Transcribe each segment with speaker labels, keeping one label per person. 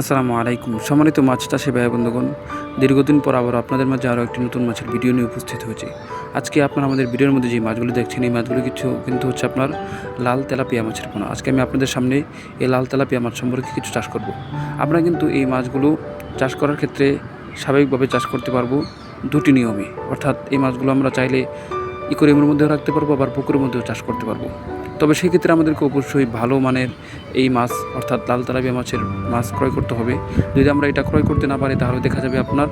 Speaker 1: আসসালামু আলাইকুম। সম্মানিত মাছ চাষি ভাই বন্ধুগণ, দীর্ঘদিন পর আবার আপনাদের মাঝে আরও একটি নতুন মাছের ভিডিও নিয়ে উপস্থিত হয়েছে। আজকে আপনারা আমাদের ভিডিওর মধ্যে যে মাছগুলো দেখছেন, এই মাছগুলো কিছু কিন্তু হচ্ছে আপনার লাল তেলাপিয়া মাছের পোনা। আজকে আমি আপনাদের সামনে এই লাল তেলাপিয়া মাছ সম্পর্কে কিছু চাষ করব। আমরা কিন্তু এই মাছগুলো চাষ করার ক্ষেত্রে স্বাভাবিকভাবে চাষ করতে পারব দুটি নিয়মে। অর্থাৎ এই মাছগুলো আমরা চাইলে ইকোরিয়ামের মধ্যেও রাখতে পারব, আবার পুকুরের মধ্যেও চাষ করতে পারব। তবে সেক্ষেত্রে আমাদেরকে অবশ্যই ভালো মানের এই মাছ, অর্থাৎ লাল তেলাপিয়া মাছের মাছ ক্রয় করতে হবে। যদি আমরা এটা ক্রয় করতে না পারি, তাহলে দেখা যাবে আপনার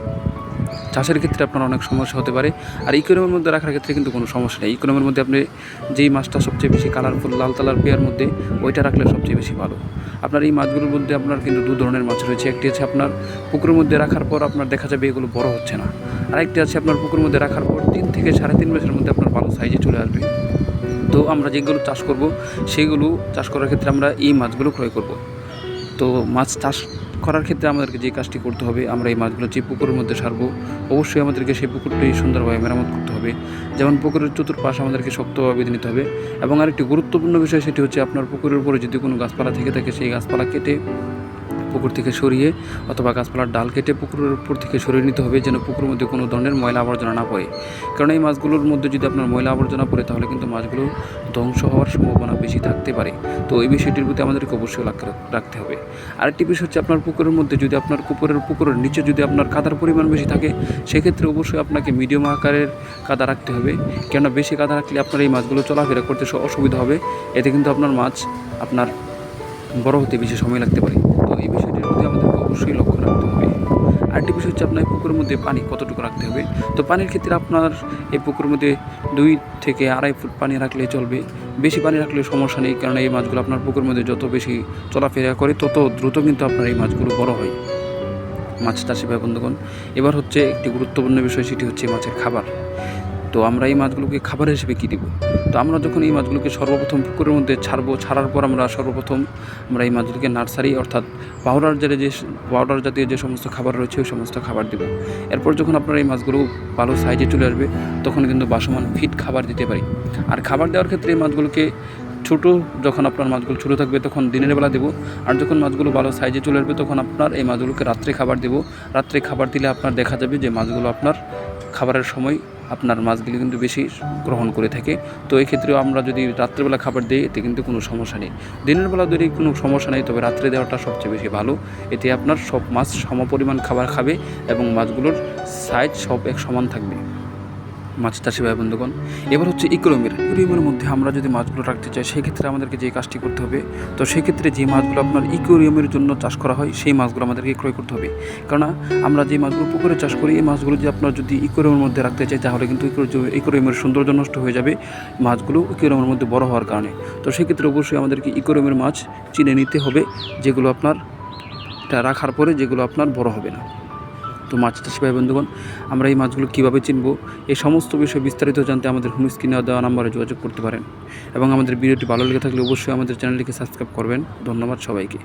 Speaker 1: চাষের ক্ষেত্রে আপনার অনেক সমস্যা হতে পারে। আর ইকোনমের মধ্যে রাখার ক্ষেত্রে কিন্তু কোনো সমস্যা নেই। ইকোনমের মধ্যে আপনি যেই মাছটা সবচেয়ে বেশি কালারফুল লাল তালার পেয়ার মধ্যে, ওইটা রাখলে সবচেয়ে বেশি ভালো। আপনার এই মাছগুলোর মধ্যে আপনার কিন্তু দু ধরনের মাছ রয়েছে। একটি আছে আপনার পুকুরের মধ্যে রাখার পর আপনার দেখা যাবে এগুলো বড় হচ্ছে না। আরেকটি আছে আপনার পুকুরের মধ্যে রাখার পর তিন থেকে সাড়ে তিন মাসের মধ্যে আপনার ভালো সাইজে চলে আসবে। তো আমরা যেগুলো চাষ করব সেইগুলো চাষ করার ক্ষেত্রে আমরা এই মাছগুলো ক্রয় করব। তো মাছ চাষ করার ক্ষেত্রে আমাদেরকে যে কাজটি করতে হবে, আমরা এই মাছগুলো যে পুকুরের মধ্যে সারবো, অবশ্যই আমাদেরকে সেই পুকুরটি সুন্দরভাবে মেরামত করতে হবে। যেমন পুকুরের চতুর্পাশ আমাদেরকে শক্তভাবে বেঁধে নিতে হবে এবং আরেকটি গুরুত্বপূর্ণ বিষয় সেটি হচ্ছে আপনার পুকুরের উপরে যদি কোনো গাছপালা থেকে থাকে, সেই গাছপালা কেটে পুকুর থেকে সরিয়ে অথবা গাছপালার ডাল কেটে পুকুরের উপর থেকে সরিয়ে নিতে হবে যেন পুকুরের মধ্যে কোনো ধরনের ময়লা আবর্জনা না পড়ে। কারণ এই মাছগুলোর মধ্যে যদি আপনার ময়লা আবর্জনা পড়ে, তাহলে কিন্তু মাছগুলো ধ্বংস হওয়ার সম্ভাবনা বেশি থাকতে পারে। তো এই বিষয়টির প্রতি আমাদেরকে অবশ্যই রাখতে হবে। আরেকটি বিষয় হচ্ছে আপনার পুকুরের মধ্যে যদি আপনার পুকুরের পুকুরের নিচে যদি আপনার কাদার পরিমাণ বেশি থাকে, সেক্ষেত্রে অবশ্যই আপনাকে মিডিয়াম আকারের কাদা রাখতে হবে। কেননা বেশি কাদা রাখলে আপনার এই মাছগুলো চলাফেরা করতে অসুবিধা হবে। এতে কিন্তু আপনার মাছ আপনার বড় হতে বেশি সময় লাগতে পারে। আরেকটি বিষয় হচ্ছে আপনার পুকুরের মধ্যে পানি কতটুকু রাখতে হবে? তো পানির ক্ষেত্রে আপনার এই পুকুরের মধ্যে দুই থেকে আড়াই ফুট পানি রাখলে চলবে। বেশি পানি রাখলে সমস্যা নেই, কারণ এই মাছগুলো আপনার পুকুরের মধ্যে যত বেশি চলাফেরা করে তত দ্রুত কিন্তু আপনার এই মাছগুলো বড় হয়। মাছ চাষি ভাই, বন্ধুগণ, এবার হচ্ছে একটি গুরুত্বপূর্ণ বিষয়, সেটি হচ্ছে মাছের খাবার। তো আমরা এই মাছগুলোকে খাবার হিসেবে কী দেবো? তো আমরা যখন এই মাছগুলোকে সর্বপ্রথম পুকুরের মধ্যে ছাড়বো, ছাড়ার পর আমরা সর্বপ্রথম আমরা এই মাছগুলোকে নার্সারি অর্থাৎ পাউডার জাতীয় যে পাউডার জাতীয় যে সমস্ত খাবার রয়েছে, ওই সমস্ত খাবার দেবো। এরপর যখন আপনার এই মাছগুলো ভালো সাইজে চলে আসবে, তখন কিন্তু বাসমান ফিট খাবার দিতে পারি। আর খাবার দেওয়ার ক্ষেত্রে এই মাছগুলোকে ছোট, যখন আপনার মাছগুলো ছোটো থাকবে, তখন দিনের বেলা দেবো। আর যখন মাছগুলো ভালো সাইজে চলে আসবে, তখন আপনার এই মাছগুলোকে রাত্রে খাবার দেবো। রাত্রে খাবার দিলে আপনার দেখা যাবে যে মাছগুলো আপনার খাবারের সময় আপনার মাছগুলি কিন্তু বেশি গ্রহণ করে থাকে। তো এক্ষেত্রেও ক্ষেত্রেও আমরা যদি রাত্রেবেলা খাবার দিই, এতে কিন্তু কোনো সমস্যা নেই। দিনের বেলা যদি কোনো সমস্যা নেই, তবে রাত্রে দেওয়াটা সবচেয়ে বেশি ভালো। এতে আপনার সব মাছ সমপরিমাণ খাবার খাবে এবং মাছগুলোর সাইজ সব এক সমান থাকবে। মাছ চাষি ভাই বন্ধুগণ। এবার হচ্ছে ইকোরমির ইকোরিয়ামের মধ্যে আমরা যদি মাছগুলো রাখতে চাই সেই ক্ষেত্রে আমাদেরকে যে কাজটি করতে হবে, তো সেই ক্ষেত্রে যে মাছগুলো আপনার ইকোরিয়ামের জন্য চাষ করা হয়, সেই মাছগুলো আমাদেরকে ক্রয় করতে হবে। কারণ আমরা যে মাছগুলো পুকুরে চাষ করি, এই মাছগুলো যদি আপনার যদি ইকোরিয়ামের মধ্যে রাখতে চাই, তাহলে কিন্তু ইকোরিয়ামের সৌন্দর্য নষ্ট হয়ে যাবে, মাছগুলো ইকোরিয়ামের মধ্যে বড় হওয়ার কারণে। তো সেক্ষেত্রে অবশ্যই আমাদেরকে ইকোরিয়ামের মাছ চিনে নিতে হবে, যেগুলো আপনার রাখার পরে যেগুলো আপনার বড় হবে না। তো মাছ চাষি ভাই বন্ধুগণ। আমরা এই মাছগুলো কীভাবে চিনব? এই সমস্ত বিষয়ে বিস্তারিত জানতে আমাদের হোম স্ক্রিনে দেওয়া নাম্বারে যোগাযোগ করতে পারেন। এবং আমাদের ভিডিওটি ভালো লেগে থাকলে অবশ্যই আমাদের চ্যানেলটিকে সাবস্ক্রাইব করবেন। ধন্যবাদ সবাইকে।